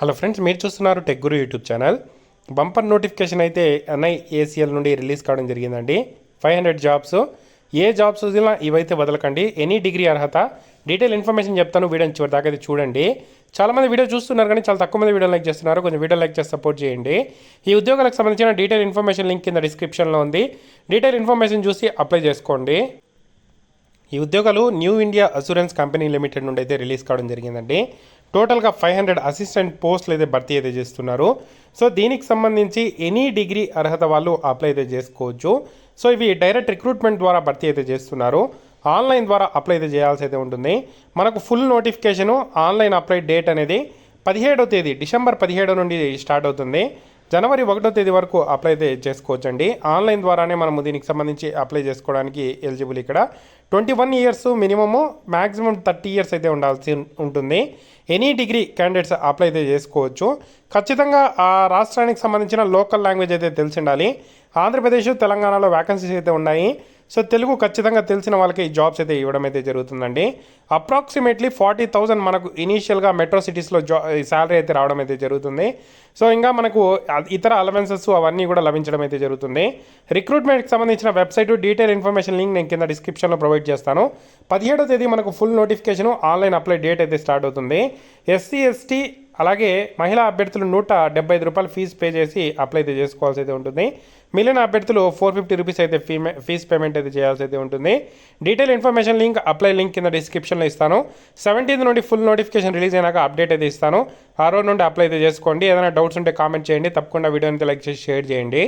Hello friends మీరు చూస్తున్నారు tech Guru YouTube channel. Bumper notification అయితే ఎన్ఐ ఏసీఎల్ నుండి రిలీజ్ కావడం జరిగిందండి. Five hundred jobs. ఏ జాబ్స్ వదిలినా ఇవైతే వదలకండి. ఎనీ డిగ్రీ అర్హత. డీటెయిల్ ఇన్ఫర్మేషన్ చెప్తాను. వీడియో చివరి దాకా అయితే చూడండి. చాలామంది వీడియో చూస్తున్నారు కానీ చాలా తక్కువ మంది వీడియో లైక్ చేస్తున్నారు. కొంచెం వీడియో లైక్ చేసి సపోర్ట్ చేయండి. ఈ ఉద్యోగాలకు సంబంధించిన డీటెయిల్ ఇన్ఫర్మేషన్ లింక్ కింద డిస్క్రిప్షన్లో ఉంది. డీటెయిల్ ఇన్ఫర్మేషన్ చూసి అప్లై చేసుకోండి. ఈ ఉద్యోగాలు new India assurance company limited నుండి అయితే రిలీజ్ కావడం జరిగిందండి. టోటల్గా ఫైవ్ హండ్రెడ్ అసిస్టెంట్ పోస్టులు అయితే భర్తీ అయితే చేస్తున్నారు. సో దీనికి సంబంధించి ఎనీ డిగ్రీ అర్హత వాళ్ళు అప్లై అయితే చేసుకోవచ్చు. సో ఇవి డైరెక్ట్ రిక్రూట్మెంట్ ద్వారా భర్తీ అయితే చేస్తున్నారు. ఆన్లైన్ ద్వారా అప్లై అయితే చేయాల్సి అయితే ఉంటుంది. మనకు full notification online apply date అనేది పదిహేడవ తేదీ డిసెంబర్ పదిహేడు నుండి స్టార్ట్ అవుతుంది. జనవరి ఒకటో తేదీ వరకు అప్లై అయితే చేసుకోవచ్చండి. ఆన్లైన్ ద్వారానే మనము దీనికి సంబంధించి అప్లై చేసుకోవడానికి ఎలిజిబుల్ ఇక్కడ. Twenty one years minimum maximum thirty years అయితే ఉండాల్సి ఉంటుంది. ఎనీ డిగ్రీ క్యాండిడేట్స్ అప్లై అయితే చేసుకోవచ్చు. ఖచ్చితంగా ఆ రాష్ట్రానికి సంబంధించిన లోకల్ లాంగ్వేజ్ అయితే తెలిసి ఉండాలి. ఆంధ్రప్రదేశ్ తెలంగాణలో వ్యాకెన్సీస్ అయితే ఉన్నాయి. సో తెలుగు ఖచ్చితంగా తెలిసిన వాళ్ళకి ఈ జాబ్స్ అయితే ఇవ్వడం అయితే జరుగుతుందండి. అప్రాక్సిమేట్లీ ఫార్టీ థౌజండ్ మనకు ఇనీషియల్గా మెట్రో సిటీస్లో జా శాలరీ అయితే రావడం అయితే జరుగుతుంది. సో ఇంకా మనకు ఇతర అలవెన్సెస్ అవన్నీ కూడా లభించడం అయితే జరుగుతుంది. రిక్రూట్మెంట్కి సంబంధించిన వెబ్సైట్ డీటెయిల్ ఇన్ఫర్మేషన్ లింక్ నేను కింద డిస్క్రిప్షన్లో ప్రొవైడ్ చేస్తాను. పదిహేడో తేదీ మనకు full notification online apply date అయితే స్టార్ట్ అవుతుంది. ఎస్సీ ఎస్టీ అలాగే మహిళా అభ్యర్థులు నూట డెబ్బై ఐదు రూపాయలు ఫీజు పే చేసి అప్లై అయితే చేసుకోవాల్సి అయితే ఉంటుంది. మిగిలిన అభ్యర్థులు ఫోర్ ఫిఫ్టీ రూపీస్ అయితే ఫీ ఫీజ్ పేమెంట్ అయితే చేయాల్సి అయితే ఉంటుంది. Detail information link apply link కింద డిస్క్రిప్షన్లో ఇస్తాను. సెవెంటీన్త్ నుండి ఫుల్ నోటిఫికేషన్ రిలీజ్ అయినాక అప్డేట్ అయితే ఇస్తాను. ఆ రోజు నుండి అప్లై అయితే చేసుకోండి. ఏదైనా డౌట్స్ ఉంటే కామెంట్ చేయండి. తప్పకుండా వీడియోని లైక్ చేసి షేర్ చేయండి.